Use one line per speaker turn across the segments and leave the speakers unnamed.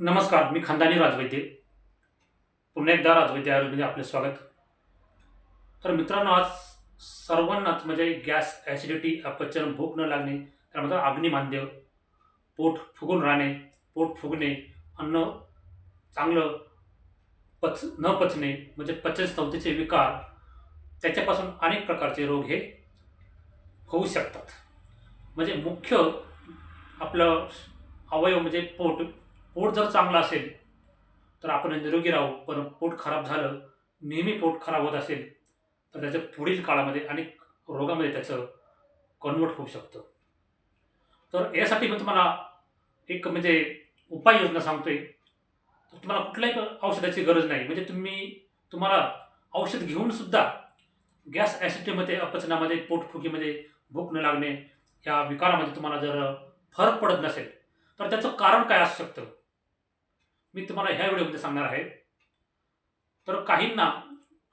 नमस्कार मी खानदानी राजवैद्य. पुन्हा एकदा राजवैद्य आयुर्वेदमध्ये आपले स्वागत. तर मित्रांनो आज सर्वांनाच म्हणजे गॅस ॲसिडिटी अपचन भूक न लागणे त्यामध्ये अग्निमांद्य पोट फुगून राहणे पोट फुगणे अन्न चांगलं पच न पचणे म्हणजे पचनसंस्थेचे विकार त्याच्यापासून अनेक प्रकारचे रोग हे होऊ शकतात. म्हणजे मुख्य आपलं अवयव म्हणजे पोट पोट जर चांगलं असेल तर आपण निरोगी राहू. पण पोट खराब झालं नेहमी पोट खराब होत असेल तर त्याच्या पुढील काळामध्ये अनेक रोगामध्ये त्याचं कन्वर्ट होऊ शकतं. तर यासाठी मी तुम्हाला एक म्हणजे उपाययोजना सांगतोय. तर तुम्हाला कुठल्याही औषधाची गरज नाही. म्हणजे तुम्ही तुम्हाला औषध घेऊन सुद्धा गॅस ॲसिडिटीमध्ये अपचनामध्ये पोटफुगीमध्ये भूक न लागणे या विकारामध्ये तुम्हाला जर फरक पडत नसेल तर त्याचं कारण काय असू शकतं? मी तुम्हाला ह्या व्हिडिओमध्ये सांगणार आहे. तर काहींना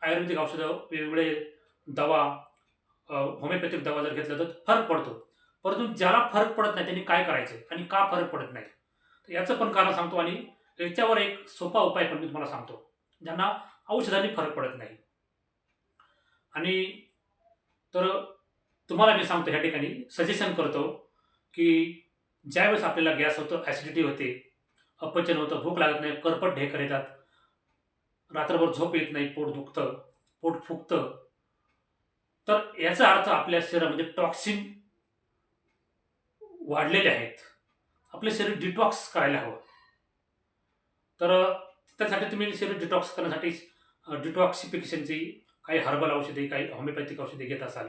आयुर्वेदिक औषधं वेगवेगळे दवा होमिओपॅथिक दवा जर घेतलं तर फरक पडतो. परंतु ज्याला फरक पडत नाही त्यांनी काय करायचं आणि का फरक पडत नाही? तर याचं पण कारण सांगतो आणि याच्यावर एक सोपा उपाय पण मी तुम्हाला सांगतो ज्यांना औषधांनी फरक पडत नाही. आणि तर तुम्हाला मी सांगतो ह्या ठिकाणी सजेशन करतो की ज्यावेळेस आपल्याला गॅस होतो ॲसिडिटी होते अपचन होतं भूक लागत नाही करपट ढेकर येतात. रात्रभर झोप येत नाही पोट दुखतं पोट फुगतं. तर याचा अर्थ आपल्या शरीरामध्ये टॉक्सिन वाढलेले आहेत. आपले शरीर डिटॉक्स करायला हवं. तर त्यासाठी तुम्ही शरीर डिटॉक्स करण्यासाठी डिटॉक्सिफिकेशनची काही हर्बल औषधे काही होमिओपॅथिक औषधे घेत असाल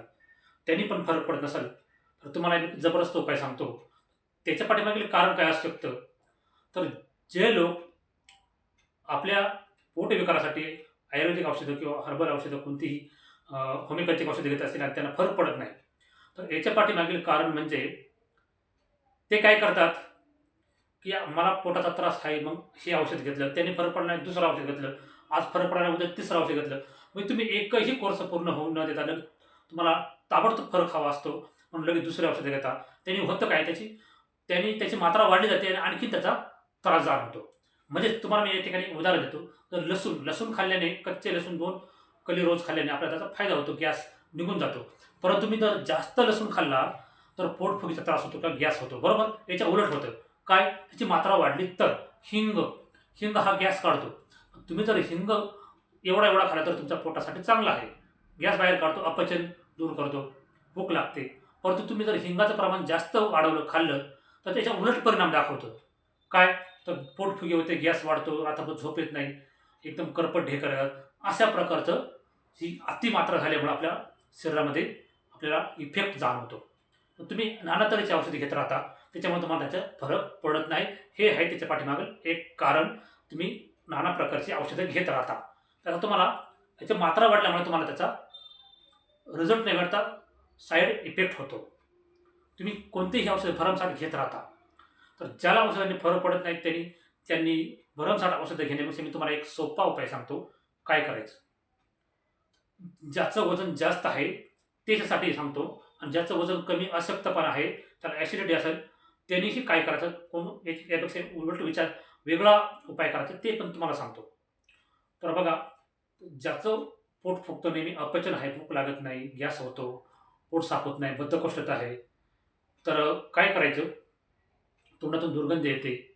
त्यांनी पण फरक पडत नसाल तर तुम्हाला एक जबरदस्त उपाय सांगतो. त्याच्या पाठीमागील कारण काय असू शकतं? तर जे लोक आपल्या पोटविकारासाठी आयुर्वेदिक औषधं किंवा हर्बल औषधं कोणतीही होमिओपॅथिक औषधं घेत असतील आणि त्यांना फरक पडत नाही. तर याच्या पाठीमागील कारण म्हणजे ते काय करतात की मला पोटाचा त्रास आहे मग हे औषध घेतलं त्याने फरक पडणार नाही दुसरं औषध घेतलं आज फरक पडणार उद्या तिसरं औषध घेतलं. म्हणजे तुम्ही एकही कोर्स पूर्ण होऊन न देता लग- तुम्हाला ताबडतोब फरक हवा असतो म्हणून लगेच दुसरे औषधं घेता. त्यांनी होतं काय त्याची त्यांनी त्याची मात्रा वाढली जाते आणि आणखी त्याचा त्रास जाणवतो म्हणजेच तुम्हाला मी या ठिकाणी उदाहरण देतो. तर लसूण लसूण खाल्ल्याने कच्चे लसूण दोन कली रोज खाल्ल्याने आपल्याला त्याचा फायदा होतो गॅस निघून जातो. परंतु तुम्ही जर जास्त लसूण खाल्ला तर पोटफुगीचा त्रास होतो किंवा गॅस होतो. बरोबर? याच्या उलट होतं. काय? त्याची मात्रा वाढली तर हिंग हिंग हा गॅस काढतो. तुम्ही जर हिंग एवढा एवढा खाला तर तुमच्या पोटासाठी चांगला आहे. गॅस बाहेर काढतो अपचन दूर करतो. भूक लागते. परंतु तुम्ही जर हिंगाचं प्रमाण जास्त वाढवलं खाल्लं तर त्याच्या उलट परिणाम दाखवतो. काय? तर पोटफुगे होते गॅस वाढतो आता झोप येत नाही एकदम करपट ढेकर अशा प्रकारचं ही अतिमात्रा झाल्यामुळे आपल्या शरीरामध्ये आपल्याला इफेक्ट जाणवतो. मग तुम्ही नाना तऱ्हेची औषधी घेत राहता त्याच्यामुळे तुम्हाला त्याचा फरक पडत नाही. हे आहे त्याच्या पाठीमागं एक कारण. तुम्ही नाना प्रकारची औषधं घेत राहता. त्याचा तुम्हाला त्याच्या मात्रा वाढल्यामुळे तुम्हाला त्याचा रिझल्ट नाही मिळता साईड इफेक्ट होतो. तुम्ही कोणतेही औषध भरमसाठ घेत राहता. तर ज्याला औषधांनी फरक पडत नाही त्यांनी त्यांनी भरमसाठ औषधं घेण्यापेक्षा मी तुम्हाला एक सोपा उपाय सांगतो. काय करायचं? ज्याचं वजन जास्त आहे त्याच्यासाठी सांगतो. आणि ज्याचं वजन कमी अशक्तपणा आहे त्याला ॲसिडिटी असेल त्यांनीही काय करायचं? कोण यापेक्षा उलट विचार वेगळा उपाय करायचा ते पण तुम्हाला सांगतो. तर बघा ज्याचं पोट फुगतं नेहमी अपचन आहे भूक लागत नाही गॅस होतो पोट साफ होत नाही बद्धकोष्ठता आहे. तर काय करायचं? तोंडातून दुर्गंधी येते.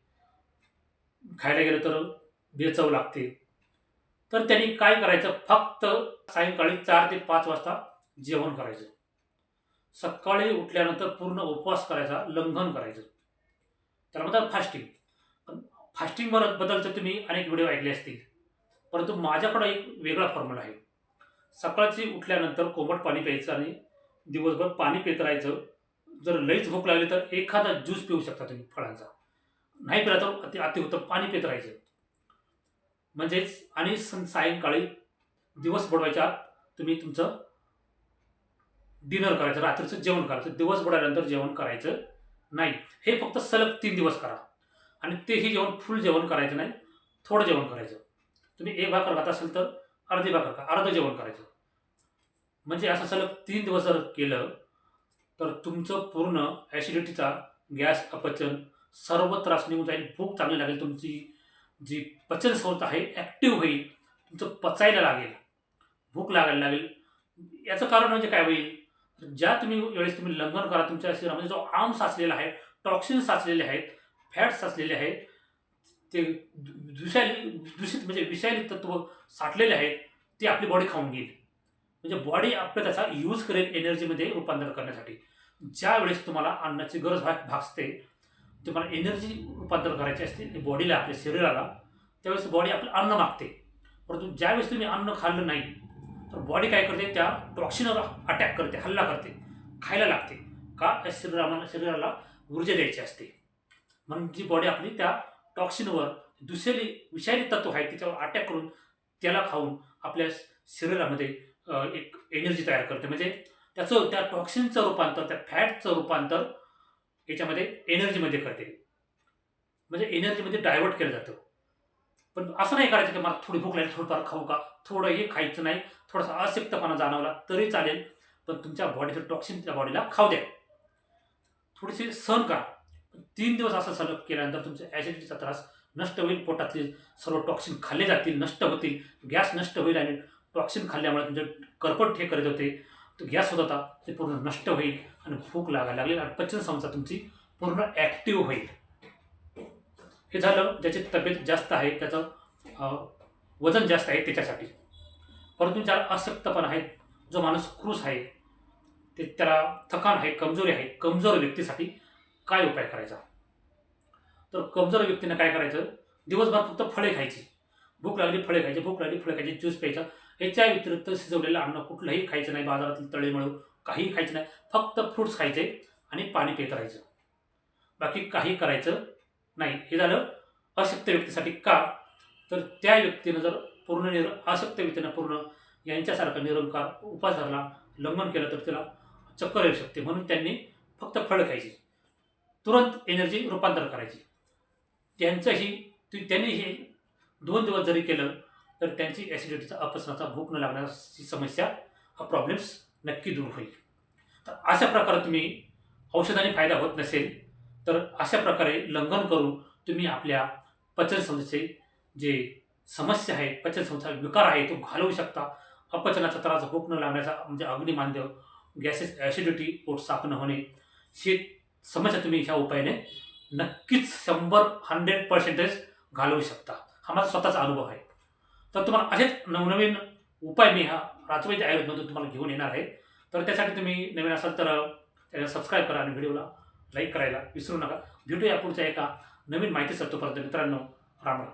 खायला गेलं तर बेचव लागते. तर त्यांनी काय करायचं? फक्त सायंकाळी चार ते पाच वाजता जेवण करायचं. सकाळी उठल्यानंतर पूर्ण उपवास करायचा लंघन करायचं. त्याला म्हणतात फास्टिंग पण फास्टिंग बद्दलचे तुम्ही अनेक व्हिडिओ ऐकले असतील. परंतु माझ्याकडं एक वेगळा फॉर्म्युला आहे. सकाळची उठल्यानंतर कोमट पाणी प्यायचं आणि दिवसभर पाणी पित राहायचं. जर लईच भूक लागली तर एखादा ज्यूस पिऊ शकता तुम्ही फळांचा. नाही पिला तर अति अतिउत्तम पाणी पित राहायचं. म्हणजेच आणि सं- सायंकाळी दिवस बुडवायच्या आत तुम्ही तुमचं डिनर करायचं रात्रीचं जेवण करायचं. दिवस बुडाल्यानंतर जेवण करायचं नाही. हे फक्त सलग तीन दिवस करा. आणि तेही जेवण फुल जेवण करायचं नाही. थोडं जेवण करायचं. तुम्ही एक भाकर खात असेल तर अर्धी भाकर अर्धं जेवण करायचं. म्हणजे असं सलग तीन दिवस जर केलं तर तुमचं पूर्ण ॲसिडिटीचा गॅस अपचन सर्व त्रास निघून म्हणजे जाईल भूक चांगली लागेल. तुमची जी पचन संस्था आहे ॲक्टिव्ह होईल. तुमचं पचायला लागेल. भूक लागायला लागेल. याचं कारण म्हणजे काय होईल? ज्या तुम्ही वेळेस तुम्ही लंघन करा तुमच्या शरीरामध्ये जो आम साचलेला आहे टॉक्सिन साचलेले आहेत फॅट साचलेले आहेत ते दु- दुषाली दूषित म्हणजे विषारी तत्व साठलेले आहेत ते आपली बॉडी खाऊन घेईल. म्हणजे बॉडी आपलं त्याचा यूज करेल एनर्जीमध्ये रूपांतर करण्यासाठी. ज्या वेळेस तुम्हाला अन्नाची गरज भाग भासते तुम्हाला एनर्जी रूपांतर करायची असते बॉडीला आपल्या शरीराला त्यावेळेस बॉडी आपलं अन्न मागते. परंतु ज्यावेळेस तुम्ही अन्न खाल्लं नाही तर बॉडी काय करते? त्या टॉक्सिनवर अटॅक करते हल्ला करते खायला लागते. का? या शरीराला शरीराला ऊर्जा द्यायची असते. म्हणून जी बॉडी आपली त्या टॉक्सिनवर दुसरे विषारी तत्व आहे त्याच्यावर अटॅक करून त्याला खाऊन आपल्या शरीरामध्ये एक एनर्जी तयार करते. म्हणजे त्याचं त्या टॉक्सिनचं रूपांतर त्या फॅटचं रूपांतर याच्यामध्ये एनर्जीमध्ये करते. म्हणजे एनर्जीमध्ये डायव्हर्ट केलं जातं. पण असं नाही करायचं की मला थोडी भूक लागली थोडंफार खाऊ का? थोडंही खायचं नाही. थोडासा अशक्तपणा जाणवला तरी चालेल. पण तुमच्या बॉडीचं टॉक्सिन त्या बॉडीला खाऊ द्या. थोडीशी सहन करा. तीन दिवस असं सलग केल्यानंतर तुमचा ॲसिडिटीचा त्रास नष्ट होईल. पोटातले सर्व टॉक्सिन खाल्ले जातील नष्ट होतील. गॅस नष्ट होईल आणि टॉक्सिन खाल्ल्यामुळे तुमचे करपट हे करत होते. तो गॅस होत होता ते पूर्ण नष्ट होईल आणि भूक लागायला लागेल आणि पचन संस्था तुमची पूर्ण ॲक्टिव्ह होईल. हे झालं ज्याची तब्येत जास्त आहे त्याचं वजन जास्त आहे त्याच्यासाठी. परंतु ज्याला अशक्तपणा आहे जो माणूस क्रूस आहे ते त्याला थकान आहे कमजोरी आहे कमजोर व्यक्तीसाठी काय उपाय करायचा? तर कमजोर व्यक्तीनं काय करायचं? दिवसभर फक्त फळे खायची. भूक लागली फळे खायची भूक लागली फळे खायची ज्यूस प्यायचा. याच्या व्यतिरिक्त शिजवलेलं अन्न कुठलंही खायचं नाही. बाजारातील तळेमळू काहीही खायचं नाही. फक्त फ्रूट्स खायचे आणि पाणी पित राहायचं. बाकी काही करायचं नाही. हे झालं अशक्त व्यक्तीसाठी का? तर त्या व्यक्तीनं जर पूर्ण निर अशक्त व्यक्तीनं पूर्ण यांच्यासारखा निरंकार उपास धरला लंघन केलं तर त्याला चक्कर येऊ शकते. म्हणून त्यांनी फक्त फळं खायची. तुरंत एनर्जी रूपांतर करायची. त्यांचंही ती- त्यांनी हे दोन दिवस जरी केलं तर त्यांची ॲसिडिटीचा अपचनाचा भूक न लागण्याची समस्या हा प्रॉब्लेम्स नक्की दूर होईल. तर अशा प्रकारे तुम्ही औषधाने फायदा होत नसेल तर अशा प्रकारे लंघन करून तुम्ही आपल्या पचनसंस्थेचे जे समस्या आहे पचनसंस्था विकार आहे तो घालवू शकता. अपचनाचा त्रास भूक न लागण्याचा म्हणजे अग्निमांद्य गॅसेस ॲसिडिटी पोट साफ होणे ही समस्या तुम्ही ह्या उपायाने नक्कीच शंभर हंड्रेड पर्सेंटेज घालवू शकता. हा माझा स्वतःचा अनुभव आहे. तर तुम्हाला असेच नवनवीन उपाय मी हा राजवैद्य आयुर्वेदमधून तुम्हाला घेऊन येणार आहे. तर त्यासाठी तुम्ही नवीन असाल तर त्याला सबस्क्राईब करा आणि व्हिडिओला लाईक करायला विसरू नका. भेटूया पुढच्या एका नवीन माहिती तोपर्यंत मित्रांनो. राम राम.